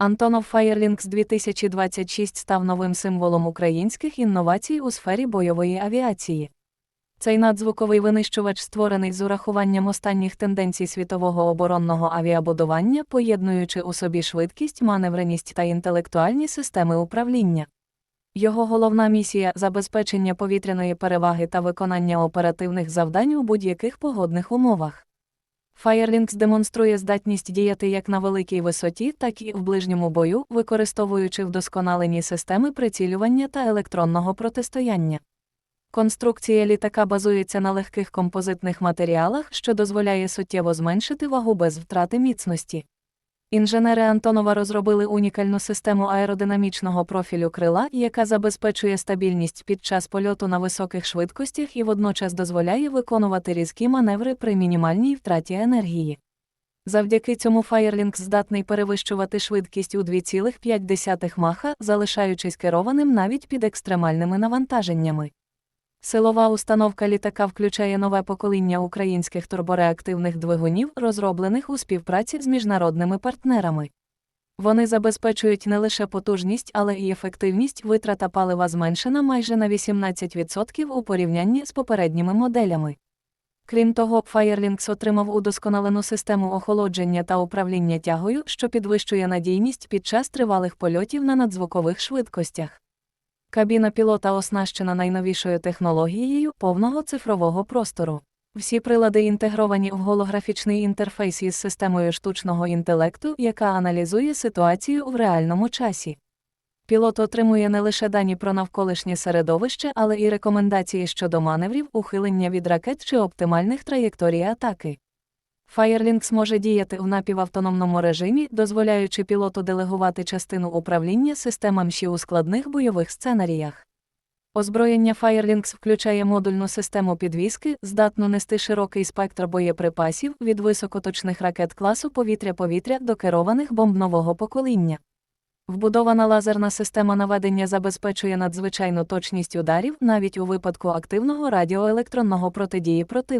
Антонов Firelinks 2026 став новим символом українських інновацій у сфері бойової авіації. Цей надзвуковий винищувач створений з урахуванням останніх тенденцій світового оборонного авіабудування, поєднуючи у собі швидкість, маневреність та інтелектуальні системи управління. Його головна місія забезпечення повітряної переваги та виконання оперативних завдань у будь-яких погодних умовах. Firelinks демонструє здатність діяти як на великій висоті, так і в ближньому бою, використовуючи вдосконалені системи прицілювання та електронного протистояння. Конструкція літака базується на легких композитних матеріалах, що дозволяє суттєво зменшити вагу без втрати міцності. Інженери Антонова розробили унікальну систему аеродинамічного профілю крила, яка забезпечує стабільність під час польоту на високих швидкостях і водночас дозволяє виконувати різкі маневри при мінімальній втраті енергії. Завдяки цьому Firelinks здатний перевищувати швидкість у 2,5 маха, залишаючись керованим навіть під екстремальними навантаженнями. Силова установка літака включає нове покоління українських турбореактивних двигунів, розроблених у співпраці з міжнародними партнерами. Вони забезпечують не лише потужність, але й ефективність витрата палива зменшена майже на 18% у порівнянні з попередніми моделями. Крім того, Firelinks отримав удосконалену систему охолодження та управління тягою, що підвищує надійність під час тривалих польотів на надзвукових швидкостях. Кабіна пілота оснащена найновішою технологією повного цифрового простору. Всі прилади інтегровані в голографічний інтерфейс із системою штучного інтелекту, яка аналізує ситуацію в реальному часі. Пілот отримує не лише дані про навколишнє середовище, але і рекомендації щодо маневрів, ухилення від ракет чи оптимальних траєкторій атаки. Firelinks може діяти в напівавтономному режимі, дозволяючи пілоту делегувати частину управління системам ще у складних бойових сценаріях. Озброєння Firelinks включає модульну систему підвіски, здатну нести широкий спектр боєприпасів від високоточних ракет класу повітря-повітря до керованих бомб нового покоління. Вбудована лазерна система наведення забезпечує надзвичайну точність ударів навіть у випадку активного радіоелектронного протидії противника.